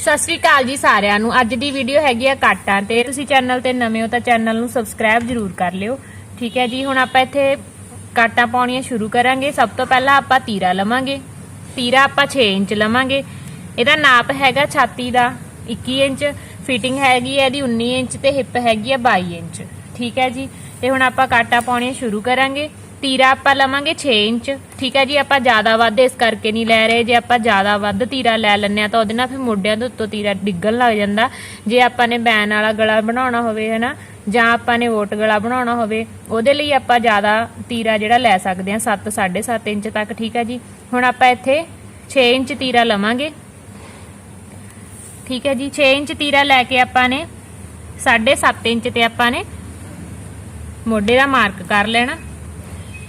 ਸਤਿ ਸ਼੍ਰੀ ਅਕਾਲ ਜੀ ਸਾਰਿਆਂ ਨੂੰ। ਅੱਜ ਦੀ ਵੀਡੀਓ ਹੈਗੀ ਆ ਕਾਟਾਂ ਤੇ। ਤੁਸੀਂ ਚੈਨਲ ਤੇ ਨਵੇਂ ਹੋ ਤਾਂ ਚੈਨਲ ਨੂੰ ਸਬਸਕ੍ਰਾਈਬ ਜ਼ਰੂਰ ਕਰ ਲਿਓ। ਠੀਕ ਹੈ ਜੀ, ਹੁਣ ਆਪਾਂ ਇੱਥੇ ਕਾਟਾਂ ਪਾਉਣੀਆਂ ਸ਼ੁਰੂ ਕਰਾਂਗੇ। ਸਭ ਤੋਂ ਪਹਿਲਾਂ ਆਪਾਂ ਤੀਰਾ ਲਵਾਂਗੇ। ਤੀਰਾ ਆਪਾਂ 6 ਇੰਚ ਲਵਾਂਗੇ। ਇਹਦਾ ਨਾਪ ਹੈਗਾ ਛਾਤੀ ਦਾ 21 ਇੰਚ। ਫਿਟਿੰਗ ਹੈਗੀ ਹੈ ਇਹਦੀ 19 ਇੰਚ ਤੇ ਹਿੱਪ ਹੈਗੀ ਆ 22 ਇੰਚ। ਠੀਕ ਹੈ ਜੀ, ਤੇ ਹੁਣ ਆਪਾਂ ਕਾਟਾਂ ਪਾਉਣੀਆਂ ਸ਼ੁਰੂ ਕਰਾਂਗੇ। ਤੀਰਾ ਆਪਾਂ ਲਵਾਂਗੇ 6 ਇੰਚ। ਠੀਕ ਹੈ ਜੀ, ਆਪਾਂ ਜ਼ਿਆਦਾ ਵੱਧ ਇਸ ਕਰਕੇ ਨਹੀਂ ਲੈ ਰਹੇ। ਜੇ ਆਪਾਂ ਜ਼ਿਆਦਾ ਵੱਧ ਤੀਰਾ ਲੈ ਲੈਂਦੇ ਆ ਤਾਂ ਉਹਦੇ ਨਾਲ ਫਿਰ ਮੋਢਿਆਂ ਦੇ ਉੱਤੋਂ ਤੀਰਾ ਡਿੱਗਣ ਲੱਗ ਜਾਂਦਾ। ਜੇ ਆਪਾਂ ਨੇ ਬੈਨ ਵਾਲਾ ਗਲਾ ਬਣਾਉਣਾ ਹੋਵੇ, ਹਨਾ, ਜਾਂ ਆਪਾਂ ਨੇ ਵੋਟ ਗਲਾ ਬਣਾਉਣਾ ਹੋਵੇ, ਉਹਦੇ ਲਈ ਆਪਾਂ ਜ਼ਿਆਦਾ ਤੀਰਾ ਜਿਹੜਾ ਲੈ ਸਕਦੇ ਆ 7 7.5 ਇੰਚ ਤੱਕ। ਠੀਕ ਹੈ ਜੀ, ਹੁਣ ਆਪਾਂ ਇੱਥੇ 6 ਇੰਚ ਤੀਰਾ ਲਵਾਂਗੇ। ਠੀਕ ਹੈ ਜੀ 6 ਇੰਚ ਤੀਰਾ ਲੈ ਕੇ ਆਪਾਂ ਨੇ 7.5 ਇੰਚ ਤੇ ਆਪਾਂ ਨੇ ਮੋਢੇ ਦਾ ਮਾਰਕ ਕਰ ਲੈਣਾ।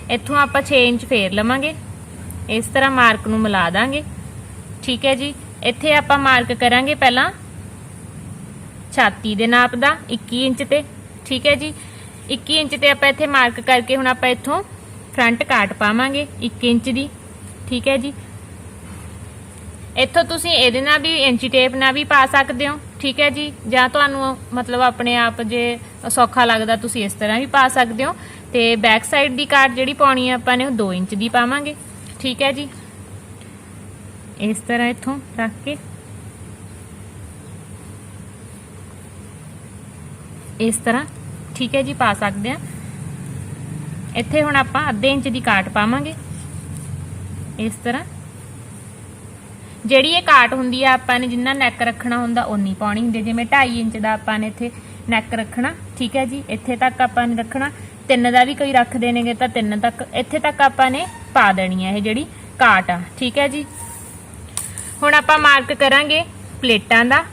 ਇੱਥੋਂ ਆਪਾਂ 6 ਇੰਚ ਫੇਰ ਲਵਾਂਗੇ। ਇਸ ਤਰ੍ਹਾਂ ਮਾਰਕ ਨੂੰ ਮਿਲਾ ਦਾਂਗੇ। ਠੀਕ ਹੈ ਜੀ। ਇੱਥੇ ਆਪਾਂ ਮਾਰਕ ਕਰਾਂਗੇ ਪਹਿਲਾਂ। ਛਾਤੀ ਦੇ ਨਾਪ ਦਾ 21 ਇੰਚ ਤੇ। ਠੀਕ ਹੈ ਜੀ। 21 ਇੰਚ ਤੇ ਆਪਾਂ ਇੱਥੇ ਮਾਰਕ ਕਰਕੇ ਹੁਣ ਆਪਾਂ ਇੱਥੋਂ ਫਰੰਟ ਕਾਟ ਪਾਵਾਂਗੇ 1 ਇੰਚ ਦੀ। ਠੀਕ ਹੈ ਜੀ। ਇੱਥੋਂ ਤੁਸੀਂ ਇਹਦੇ ਨਾਲ ਵੀ ਇੰਚੀ ਟੇਪ ਨਾਲ ਵੀ ਪਾ ਸਕਦੇ ਹੋ। ਠੀਕ ਹੈ ਜੀ? ਜਾਂ ਤੁਹਾਨੂੰ ਮਤਲਬ ਆਪਣੇ ਆਪ ਜੇ ਸੌਖਾ ਲੱਗਦਾ ਤੁਸੀਂ ਇਸ ਤਰ੍ਹਾਂ ਵੀ ਪਾ ਸਕਦੇ ਹੋ। ਤੇ ਬੈਕ ਸਾਈਡ ਦੀ ਕਾਟ ਜਿਹੜੀ ਪਾਉਣੀ ਹੈ, ਆਪਾਂ ਨੇ ਉਹ 2 ਇੰਚ ਦੀ ਪਾਵਾਂਗੇ। ਠੀਕ ਹੈ ਜੀ? ਇਸ ਤਰ੍ਹਾਂ ਇੱਥੋਂ ਰੱਖ ਕੇ। ਇਸ ਤਰ੍ਹਾਂ। ਠੀਕ ਹੈ ਜੀ, ਪਾ ਸਕਦੇ ਆ ਇੱਥੇ ਹੁਣ ਆਪਾਂ ਅੱਧੇ ਇੰਚ ਦੀ ਕਾਟ ਪਾਵਾਂਗੇ। ਇਸ ਤਰ੍ਹਾਂ। ਜਿਹੜੀ ਇਹ ਕਾਟ ਹੁੰਦੀ ਆ, ਆਪਾਂ ਨੇ ਜਿੰਨਾ ਨੈਕ ਰੱਖਣਾ ਹੁੰਦਾ, ਓਨੀ ਪਾਉਣੀ ਹੁੰਦੀ ਜਿਵੇਂ 2.5 ਇੰਚ ਦਾ ਆਪਾਂ ਨੇ ਇੱਥੇ ਨੈਕ ਰੱਖਣਾ, ਠੀਕ ਹੈ ਜੀ? ਇੱਥੇ ਤੱਕ ਆਪਾਂ ਨੇ ਰੱਖਣਾ। ਤਿੰਨ ਦਾ ਵੀ ਕੋਈ ਰੱਖ ਦੇਣਗੇ ਤਾਂ ਤਿੰਨ ਤੱਕ, ਇੱਥੇ ਤੱਕ ਆਪਾਂ ਨੇ ਪਾ ਦੇਣੀ ਹੈ ਇਹ ਜਿਹੜੀ ਕਾਟ ਆ, ਠੀਕ ਹੈ ਜੀ? ਹੁਣ ਆਪਾਂ ਮਾਰਕ ਕਰਾਂਗੇ ਪਲੇਟਾਂ ਦਾ।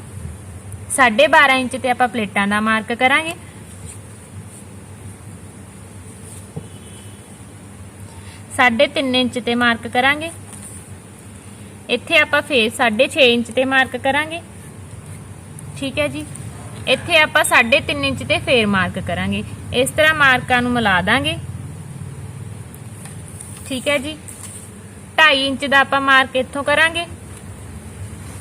12.5 ਇੰਚ ਤੇ ਆਪਾਂ ਪਲੇਟਾਂ ਦਾ ਮਾਰਕ ਕਰਾਂਗੇ। ਸਾਢੇ 3 ਇੰਚ ਤੇ ਮਾਰਕ ਕਰਾਂਗੇ। ਇੱਥੇ ਆਪਾਂ ਫੇਰ 6.5 ਇੰਚ ਤੇ ਮਾਰਕ ਕਰਾਂਗੇ। ਠੀਕ ਹੈ ਜੀ? ਇੱਥੇ ਆਪਾਂ 3.5 ਇੰਚ ਤੇ ਫੇਰ ਮਾਰਕ ਕਰਾਂਗੇ। ਇਸ ਤਰ੍ਹਾਂ ਮਾਰਕਾਂ ਨੂੰ ਮਿਲਾ ਦਾਂਗੇ। ਠੀਕ ਹੈ ਜੀ? 2.5 ਇੰਚ ਦਾ ਆਪਾਂ ਮਾਰਕ ਇੱਥੋਂ ਕਰਾਂਗੇ।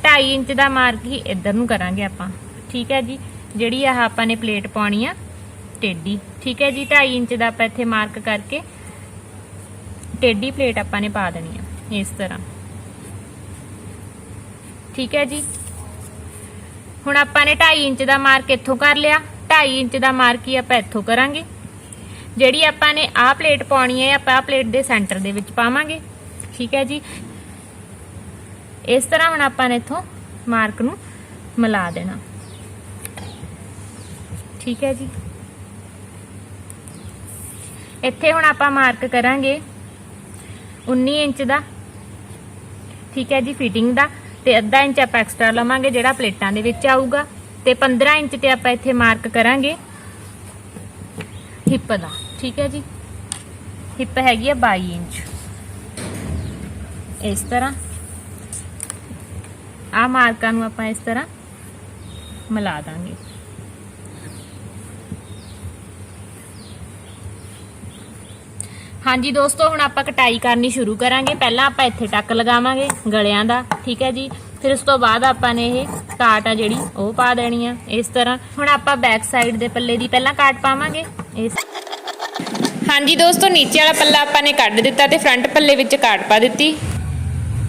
2.5 ਇੰਚ ਦਾ ਮਾਰਕ ਹੀ ਇੱਧਰ ਨੂੰ ਕਰਾਂਗੇ ਆਪਾਂ। ਠੀਕ ਹੈ ਜੀ? ਜਿਹੜੀ ਆਹ ਆਪਾਂ ਨੇ ਪਲੇਟ ਪਾਉਣੀ ਆ, ਟੇਢੀ। ਠੀਕ ਹੈ ਜੀ? 2.5 ਇੰਚ ਦਾ ਆਪਾਂ ਇੱਥੇ ਮਾਰਕ ਕਰਕੇ ਟੇਢੀ ਪਲੇਟ ਆਪਾਂ ਨੇ ਪਾ ਦੇਣੀ ਆ, ਇਸ ਤਰ੍ਹਾਂ। ਠੀਕ ਹੈ ਜੀ। ਹੁਣ ਆਪਾਂ ਨੇ 2.5 ਇੰਚ ਦਾ ਮਾਰਕ ਇੱਥੋਂ ਕਰ ਲਿਆ। 2.5 ਇੰਚ ਦਾ ਮਾਰਕ ਹੀ ਆਪਾਂ ਇੱਥੋਂ ਕਰਾਂਗੇ। ਜਿਹੜੀ ਆਪਾਂ ਨੇ ਆਹ ਪਲੇਟ ਪਾਉਣੀ ਹੈ, ਆਪਾਂ ਆਹ ਪਲੇਟ ਦੇ ਸੈਂਟਰ ਦੇ ਵਿੱਚ ਪਾਵਾਂਗੇ। ਠੀਕ ਹੈ ਜੀ। ਇਸ ਤਰ੍ਹਾਂ ਹੁਣ ਆਪਾਂ ਨੇ ਇੱਥੋਂ ਮਾਰਕ ਨੂੰ ਮਿਲਾ ਦੇਣਾ। ਠੀਕ ਹੈ ਜੀ। ਇੱਥੇ ਹੁਣ ਆਪਾਂ ਮਾਰਕ ਕਰਾਂਗੇ। 19 ਇੰਚ ਦਾ। ਠੀਕ ਹੈ ਜੀ ਫਿਟਿੰਗ ਦਾ। ਤੇ ਅੱਧਾ ਇੰਚ ਆਪਾਂ ਐਕਸਟਰਾ ਲਵਾਂਗੇ, ਜਿਹੜਾ ਪਲੇਟਾਂ ਦੇ ਵਿੱਚ ਆਊਗਾ। ਤੇ 15 ਇੰਚ ਤੇ ਆਪਾਂ ਇੱਥੇ ਮਾਰਕ ਕਰਾਂਗੇ। ਹਿੱਪ ਦਾ, ਠੀਕ ਹੈ ਜੀ? ਹਿੱਪ ਹੈਗੀ ਆ 22 ਇੰਚ। ਇਸ ਤਰ੍ਹਾਂ। ਆ ਮਾਰਕਾਂ ਨੂੰ ਆਪਾਂ ਇਸ ਤਰ੍ਹਾਂ ਮਿਲਾ ਦਾਂਗੇ। ਹਾਂਜੀ ਦੋਸਤੋ, ਹੁਣ ਆਪਾਂ ਕਟਾਈ ਕਰਨੀ ਸ਼ੁਰੂ ਕਰਾਂਗੇ। ਪਹਿਲਾਂ ਆਪਾਂ ਇੱਥੇ ਟੱਕ ਲਗਾਵਾਂਗੇ ਗਲਿਆਂ ਦਾ, ਠੀਕ ਹੈ ਜੀ? ਫਿਰ ਉਸ ਤੋਂ ਬਾਅਦ ਆਪਾਂ ਨੇ ਇਹ ਕਾਟ ਆ ਜਿਹੜੀ, ਉਹ ਪਾ ਦੇਣੀ ਆ, ਇਸ ਤਰ੍ਹਾਂ। ਹੁਣ ਆਪਾਂ ਬੈਕ ਸਾਈਡ ਦੇ ਪੱਲੇ ਦੀ ਪਹਿਲਾਂ ਕਾਟ ਪਾਵਾਂਗੇ, ਇਸ ਹਾਂਜੀ ਦੋਸਤੋ, ਨੀਚੇ ਵਾਲਾ ਪੱਲਾ ਆਪਾਂ ਨੇ ਕੱਢ ਦਿੱਤਾ ਤੇ ਫਰੰਟ ਪੱਲੇ ਵਿੱਚ ਕਾਟ ਪਾ ਦਿੱਤੀ।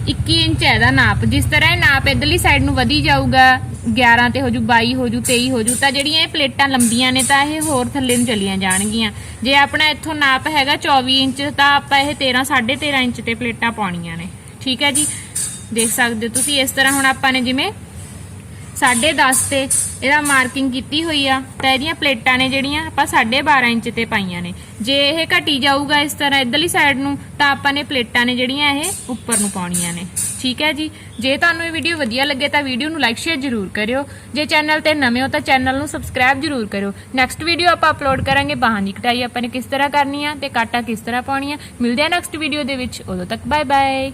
21 ਇੰਚ ਹੈ ਇਹਦਾ ਨਾਪ। ਜਿਸ ਤਰ੍ਹਾਂ ਇਹ ਨਾਪ ਇਧਰਲੀ ਸਾਈਡ ਨੂੰ ਵਧੀ ਜਾਊਗਾ 11 ਤੇ ਹੋਜੂ 22 ਹੋ ਜੂ 23 ਹੋ ਤਾਂ ਜਿਹੜੀਆਂ ਇਹ ਪਲੇਟਾਂ ਲੰਬੀਆਂ ਨੇ ਤਾਂ ਇਹ ਹੋਰ ਥੱਲੇ ਨੂੰ ਚਲੀਆਂ ਜਾਣਗੀਆਂ। ਜੇ ਆਪਣਾ ਇੱਥੋਂ ਨਾਪ ਹੈਗਾ 24 ਇੰਚ, ਤਾਂ ਆਪਾਂ ਇਹ 13 13.5 ਇੰਚ ਤੇ ਪਲੇਟਾਂ ਪਾਉਣੀਆਂ ਨੇ। ਠੀਕ ਹੈ ਜੀ? ਦੇਖ ਸਕਦੇ ਹੋ ਤੁਸੀਂ ਇਸ ਤਰ੍ਹਾਂ ਹੁਣ ਆਪਾਂ ਨੇ ਜਿਵੇਂ 10.5 ਤੇ ਇਹਦਾ ਮਾਰਕਿੰਗ ਕੀਤੀ ਹੋਈ ਆ। ਤਾਂ ਇਹਦੀਆਂ ਪਲੇਟਾਂ ਨੇ ਜਿਹੜੀਆਂ ਆਪਾਂ 12.5 ਇੰਚ ਤੇ ਪਾਈਆਂ ਨੇ। ਜੇ ਇਹ ਘਟੀ ਜਾਊਗਾ ਇਸ ਤਰ੍ਹਾਂ ਇਧਰਲੀ ਸਾਈਡ ਨੂੰ, ਤਾਂ ਆਪਾਂ ਨੇ ਪਲੇਟਾਂ ਨੇ ਜਿਹੜੀਆਂ ਇਹ ਉੱਪਰ ਨੂੰ ਪਾਉਣੀਆਂ ਨੇ। ਠੀਕ ਹੈ ਜੀ? ਜੇ ਤੁਹਾਨੂੰ ਇਹ ਵੀਡੀਓ ਵਧੀਆ ਲੱਗੇ ਤਾਂ ਵੀਡੀਓ ਨੂੰ ਲਾਈਕ ਸ਼ੇਅਰ ਜ਼ਰੂਰ ਕਰਿਓ। ਜੇ ਚੈਨਲ ਤੇ ਨਵੇਂ ਹੋ ਤਾਂ ਚੈਨਲ ਨੂੰ ਸਬਸਕ੍ਰਾਈਬ ਜ਼ਰੂਰ ਕਰਿਓ। ਨੈਕਸਟ ਵੀਡੀਓ ਆਪਾਂ ਅਪਲੋਡ ਕਰਾਂਗੇ ਬਾਹਾਂ ਦੀ ਕਟਾਈ ਆਪਾਂ ਨੇ ਕਿਸ ਤਰ੍ਹਾਂ ਕਰਨੀ ਆ ਤੇ ਕਾਟਾ ਕਿਸ ਤਰ੍ਹਾਂ ਪਾਉਣੀ ਆ ਮਿਲਦੇ ਆ ਨੈਕਸਟ ਵੀਡੀਓ ਦੇ ਵਿੱਚ। ਉਦੋਂ ਤੱਕ ਬਾਏ ਬਾਏ